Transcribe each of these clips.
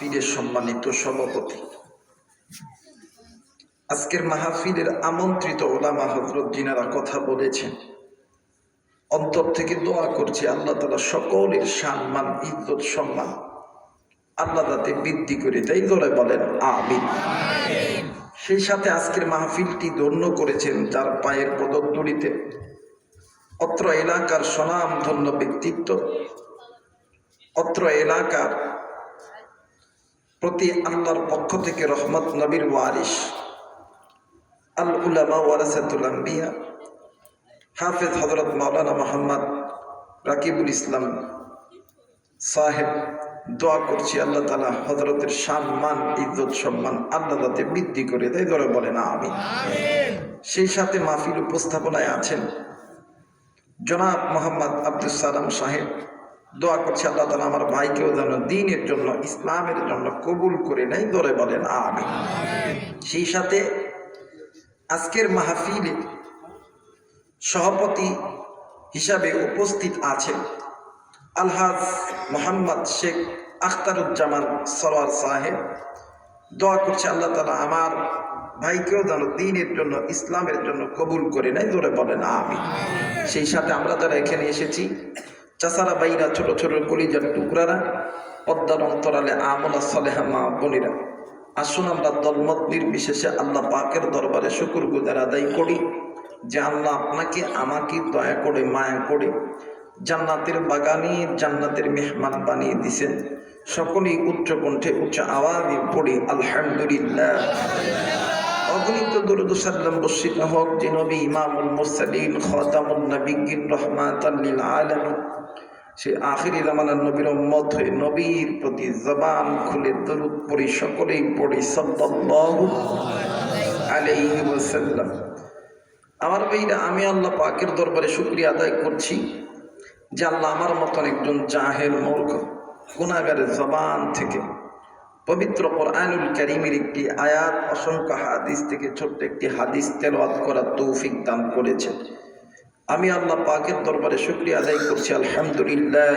পীরের সম্মানিত সভাপতি। আজকের মাহফিলের আমন্ত্রিত ওলামা হজরত জিনারা কথা বলেছেন, অন্তর থেকে দোয়া করছি আল্লাহ তালা সকলের সম্মান ইজ্জত, সম্মান আল্লাহ তাতে বৃদ্ধি করে তাই ধরে বলেন, আমিন। সেই সাথে আজকের মাহফিলটি ধন্য করেছেন যার পায়ের পদদ্দড়িতে অত্র এলাকার স্বনাম ধন্য ব্যক্তিত্ব, অত্র এলাকার প্রতি আল্লাহর পক্ষ থেকে রহমত নবীর ওয়ারিস আল উলামা ওয়ারাসাতুল আম্বিয়া। হাফেজ হজরত মাওলানা মোহাম্মদ রাকিবুল ইসলাম সাহেব দোয়া করছি আল্লাহ তালা হজরতের সম্মান ইজ্জত সম্মান আল্লাহ তাতে বৃদ্ধি করে দেয় ধরে বলে না আমি সেই সাথে মাহফিল উপস্থাপনায় আছেন জনাব মোহাম্মদ আব্দুল সালাম সাহেব। দোয়া করছি আল্লাহ তালা আমার ভাইকেও যেন দিনের জন্য ইসলামের জন্য কবুল করে নেয় ধরে বলেন আমি সেই সাথে আজকের মাহফিলে সভাপতি হিসাবে উপস্থিত আছেন আলহাজ মোহাম্মদ শেখ আখতারুজ্জামান সরোয়ার সাহেব। দোয়া করছে আল্লাহ তালা আমার ভাইকেও যেন দিনের জন্য ইসলামের জন্য কবুল করে নেয় ধরে বলেন আমি সেই সাথে আমরা যারা এখানে এসেছি চাষারা বাইরা ছোট ছোট কলিজার টুকরারা, পদ্মার অন্তরালে আমলা সলেহা মা বোনেরা। আসুন আমরা দলমত নির্বিশেষে আল্লাহ পাকের দরবারে শুকুর গুজার আদায় করি, যে আল্লাহ আপনাকে, আমাকে দয়া করে, মায়া করে জান্নাতের বাগানে, জান্নাতের মেহমান বানিয়ে দিছেন সকলেই উচ্চ কণ্ঠে উচ্চ আওয়াজে পড়ি, আলহামদুলিল্লাহ। অগণিত দরুদ সাল্লাম হক যে নবী ইমামুল মুরসালিন খতামুল নবীন রহমাতাল্লিল আলামিন। সে আখিরি জামানার নবীর উম্মত হয়ে নবীর প্রতি জবান খুলে দরুদ পড়ি সকলেই পড়ি সাল্লাল্লাহু আমার ভাইরা, আমি আল্লাহ পাকের দরবারে শুক্রিয়া আদায় করছি যে আল্লাহ আমার মতন একজন জাহেল মূর্খ গুণাগারের জবান থেকে পবিত্র পর কোরআনুল করিমের একটি আয়াত, অসংখ্য হাদিস থেকে ছোট্ট একটি হাদিস তেলাওয়াত করার তৌফিক দান করেছে আমি আল্লাহ পাকের দরবারে শুক্রিয়া আদায় করছি, আলহামদুলিল্লাহ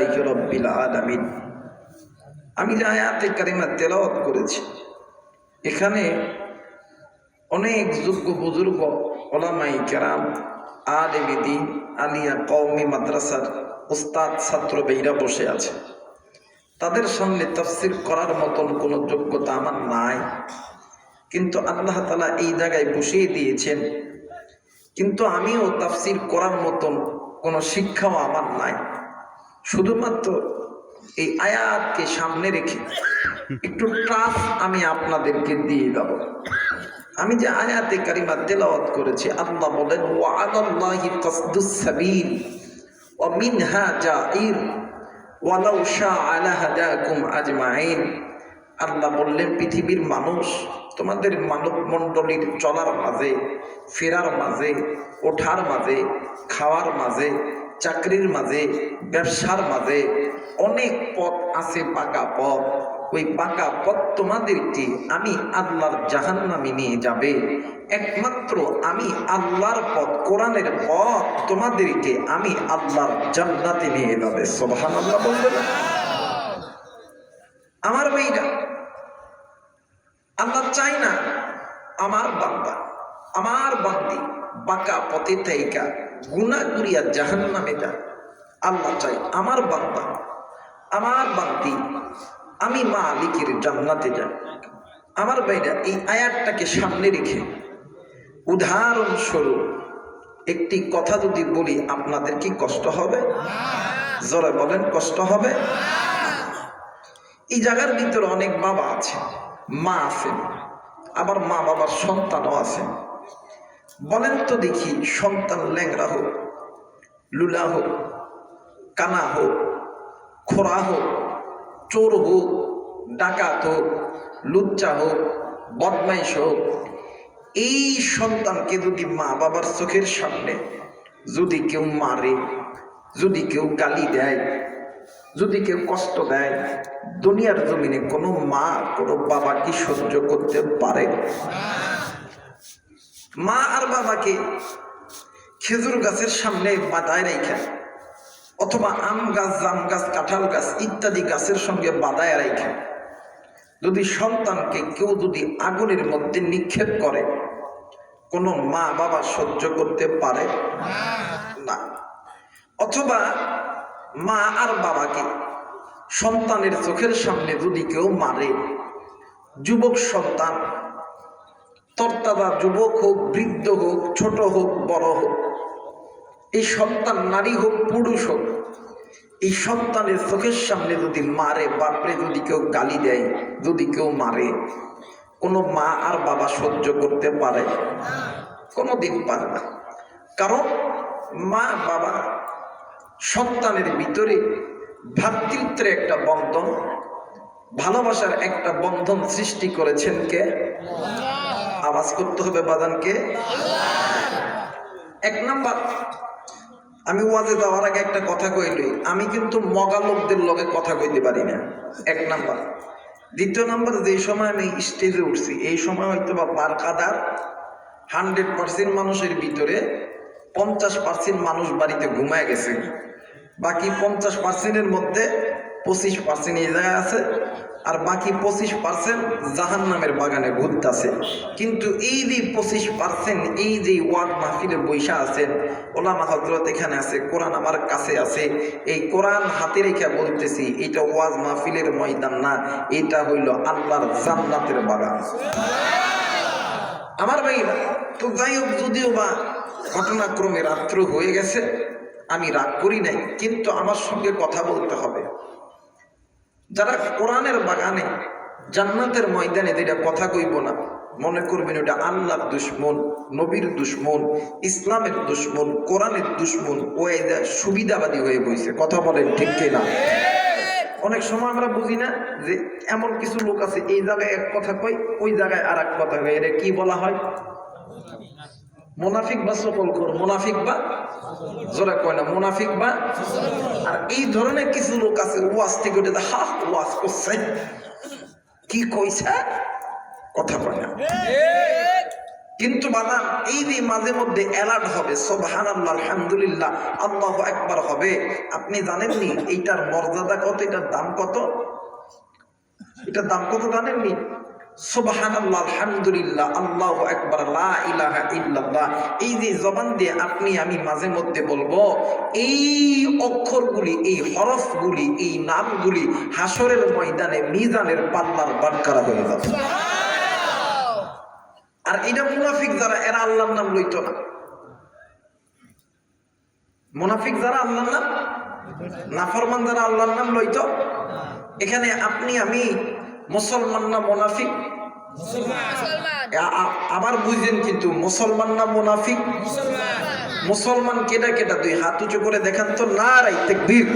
আমি যে আয়াতে কারিমা তেলাওয়াত করেছি, এখানে অনেক যোগ্য বুজুর্গ ওলামাই কেরাম আলেমিদি আলিয়া কৌমি মাদ্রাসার উস্তাদ, ছাত্র বেইরা বসে আছে। তাদের সামনে তফসির করার মতন কোনো যোগ্যতা আমার নাই। কিন্তু আল্লাহ তালা এই জায়গায় বসিয়ে দিয়েছেন কিন্তু আমিও তাফসির করার মতন কোনো শিক্ষাও আমার নাই। শুধুমাত্র এই আয়াতকে সামনে রেখে একটু ট্রাফ আমি আপনাদেরকে দিয়ে দেব। আমি যে আয়াতে কারিমা তেলাওয়াত করেছি, আল্লাহ বলেন, ওয়া আলাল্লাহি কাসদুস সাবিল ওয়া মিনহা জাইর ওয়ালাউ শাআ লাহাদাকুম আজমাইন। আল্লাহ বললেন, পৃথিবীর মানুষ তোমাদের মানব মণ্ডলীর চলার মাঝে, ফেরার মাঝে, ওঠার মাঝে, খাওয়ার মাঝে, চাকরির মাঝে, ব্যবসার মাঝে অনেক পথ আছে পাকা পথ। ওই পাকা পথ তোমাদেরকে আমি আল্লাহর জাহান্নামে নিয়ে যাবে। একমাত্র আমি আল্লাহর পথ, কোরআনের পথ তোমাদেরকে আমি আল্লাহর জান্নাতে নিয়ে যাবে। সোহান আল্লাহ বলবেন আমার মেয়েরা আল্লাহ চাই না আমার বান্দা, আমার বান্দি, বাঁকা পথে থাইকা গুণা করিয়া জাহান নামে যা আল্লাহ চাই আমার বান্দা, আমার বান্দি, আমি মা আলিকের জান্নাতে যাই। আমার বাইরা এই আয়াতটাকে সামনে রেখে, উদাহরণস্বরূপ একটি কথা যদি বলি, আপনাদের কি কষ্ট হবে? জোরে বলেন, কষ্ট হবে? এই জায়গার ভিতরে অনেক বাবা আছে। মা আছেন, আবার মা বাবার সন্তানও আছেন। বলেন তো দেখি সন্তান ল্যাংরা হোক, লুলা হোক, কানা হোক খোরা হোক, চোর হোক, ডাকাত হোক, লুচ্চা হোক, বদমাইশ হোক, এই সন্তানকে যদি মা বাবার চোখের সামনে যদি কেউ মারে, যদি কেউ গালি দেয় যদি কেউ কষ্ট দেয়, দুনিয়ার জমিনে কোনো মা, কোনো বাবা কি সহ্য করতে পারে? মা আর বাবাকে খেজুর গাছের সামনে বাদায় রেখে অথবা আম গাছ, জাম গাছ, কাঁঠাল গাছ ইত্যাদি গাছের সঙ্গে বাদায় রেখে যদি সন্তানকে কেউ যদি আগুনের মধ্যে নিক্ষেপ করে, কোনো মা বাবা সহ্য করতে পারে? না। অথবা মা আর বাবাকে সন্তানের চোখের সামনে যদি কেউ মারে, যুবক সন্তান, তরতাদা যুবক হোক, বৃদ্ধ হোক, ছোট হোক, বড় হোক, এই সন্তান নারী হোক, পুরুষ হোক, এই সন্তানের চোখের সামনে যদি মারে, বাপরে যদি কেউ গালি দেয়, যদি কেউ মারে, কোনো মা আর বাবা সহ্য করতে পারে? কোনো দিন পারে না। কারণ মা, বাবা সন্তানের ভিতরে ভ্রাতৃত্বের একটা বন্ধন, ভালোবাসার একটা বন্ধন সৃষ্টি করেছেন কে? আওয়াজ করতে হবে বাদানকে। এক নাম্বার, আমি ওয়াজে যাওয়ার আগে একটা কথা কইলি আমি কিন্তু মগা লোকদের লগে কথা কইতে পারি না। এক নাম্বার। দ্বিতীয় নাম্বার, যে সময় আমি স্টেজে উঠছি, এই সময় হয়তো বা বারকাদার হান্ড্রেড পার্সেন্ট মানুষের ভিতরে পঞ্চাশ পার্সেন্ট মানুষ বাড়িতে ঘুমায় গেছে। বাকি পঞ্চাশ পার্সেন্টের মধ্যে পঁচিশ পার্সেন্ট এই জায়গায় আছে, আর বাকি পঁচিশ পার্সেন্ট জাহান নামের বাগানে ঘুরতেছে। কিন্তু এই যে পঁচিশ পার্সেন্ট, এই যে ওয়ার্ড মাহফিলে বৈশা আছেন ওলামা হজরত এখানে আছে, কোরআন আমার কাছে আছে, এই কোরআন হাতে রেখে বলতেছি, এটা ওয়াজ মাহফিলের ময়দান না, এটা হইল আল্লাহর জান্নাতের বাগান। আমার ভাই, তো যাই হোক, যদিও বা ঘটনাক্রমে রাত্র হয়ে গেছে আমি রাগ করি নাই, কিন্তু আমার সঙ্গে কথা বলতে হবে। যারা কোরআনের বাগানে, জান্নাতের ময়দানে যেটা কথা কইব না, মনে করবেন ওটা আল্লাহর দুশ্মন, নবীর দুশ্মন, ইসলামের দুশ্মন, কোরআনের দুশ্মন ও সুবিধাবাদী হয়ে বইছে। কথা বলেন ঠিক না অনেক সময় আমরা বুঝি না যে এমন কিছু লোক আছে, এই জায়গায় এক কথা কই ওই জায়গায় আর এক কথা কই এটা কি বলা হয়? মোনাফিক বা সকল কর, মোনাফিক বা জোরে কয় না, মোনাফিক বা আর এই ধরনের কিছু লোক আছে, ওয়াজ থেকে উঠে হা, ওয়াজ করছে। কি কইছে? কথা কয় না। কিন্তু বাদাম এই যে মাঝে মধ্যে অ্যালার্ট হবে সোবহান আল্লাহ আলহামদুলিল্লাহ, আল্লাহ একবার হবে, আপনি জানেননি এইটার মর্যাদা কত, এটার দাম কত? এটার দাম কত জানেননি? আল্লাহ আলহামদুলিল্লাহ আল্লাহ একবার লা ইলাহা ইল্লাল্লাহ। এই যে জবান দিয়ে আপনি আমি মাঝে মধ্যে বলব এই অক্ষরগুলি এই হরফগুলি এই নামগুলি হাসরের ময়দানে মিজানের পাল্লার বাটকারা হয়ে যাবে। আর এটা মুনাফিক যারা এরা আল্লাহর নাম লইতো না। মুনাফিক যারা আল্লাহর নাম? নাফরমান যারা আল্লাহর নাম লইতো? এখানে আপনি আমি মুসলমান না মুনাফিক? আবার বুঝলেন কিন্তু মুসলমান না মুনাফিক? মুসলমান। কেটা কেটা দুই হাত উঁচু করে দেখান তো না রাই তেকবীর।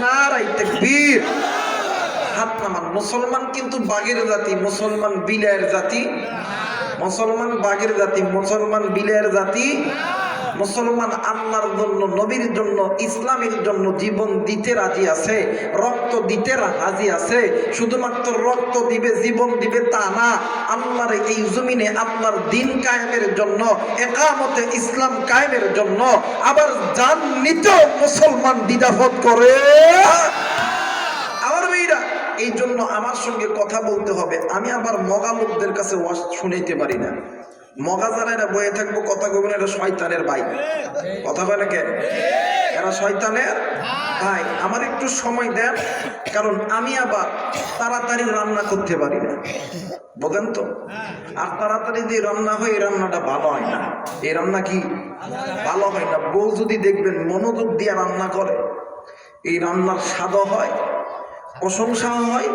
না রাই তেকবীর। হাত নামান। মুসলমান কিন্তু বাঘের জাতি মুসলমান বিলের জাতি। মুসলমান বাঘের জাতি মুসলমান বিলের জাতি। মুসলমান আল্লাহর জন্য, নবীর জন্য, ইসলামের জন্য জীবন দিতে রাজি আছে, রক্ত দিতে রাজি আছে, শুধুমাত্র রক্ত দিবে, জীবন দিবে তা না, আল্লাহর এই জমিনে আল্লাহর দিন কায়েমের জন্য, একামতে ইসলাম কায়েমের জন্য আবার জান নিতেও মুসলমান দ্বিধাবোধ করে। এই জন্য আমার সঙ্গে কথা বলতে হবে, আমি আবার মগা লোকদের কাছে শুনাইতে পারি না। মগা যারা এরা বয়ে থাকব, কথা কবেন এটা শয়তানের ভাই। কথা বলে কে? এরা শয়তানের ভাই। আমার একটু সময় দেন, কারণ আমি আবার তাড়াতাড়ি রান্না করতে পারি না। বোঝেন তো? আর তাড়াতাড়ি যে রান্না হয়, এই রান্নাটা ভালো হয় না। এই রান্না কি? ভালো হয় না। বউ যদি দেখবেন মনোযোগ দিয়ে রান্না করে, এই রান্নার স্বাদও হয়, প্রশংসাও হয়,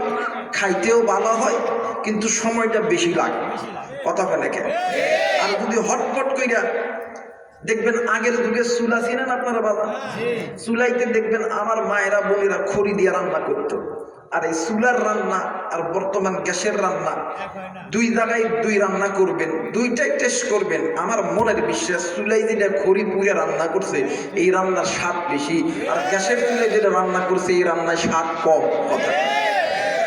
খাইতেও ভালো হয়, কিন্তু সময়টা বেশি লাগে। কথা বলে কেন আর যদি হটপট কইরা দেখবেন আগের যুগে চুলা ছিলেন আপনারা বাবা? চুলাইতে দেখবেন আমার মায়েরা, বোনেরা খড়ি দিয়ে রান্না করতো। আর এই চুলার রান্না আর বর্তমান গ্যাসের রান্না দুই জায়গায় দুই রান্না করবেন, দুইটাই টেস্ট করবেন। আমার মনের বিশ্বাস, চুলাই যেটা খড়ি পুড়ে রান্না করছে, এই রান্নার স্বাদ বেশি। আর গ্যাসের চুলাই যেটা রান্না করছে, এই রান্নায় স্বাদ কম কথা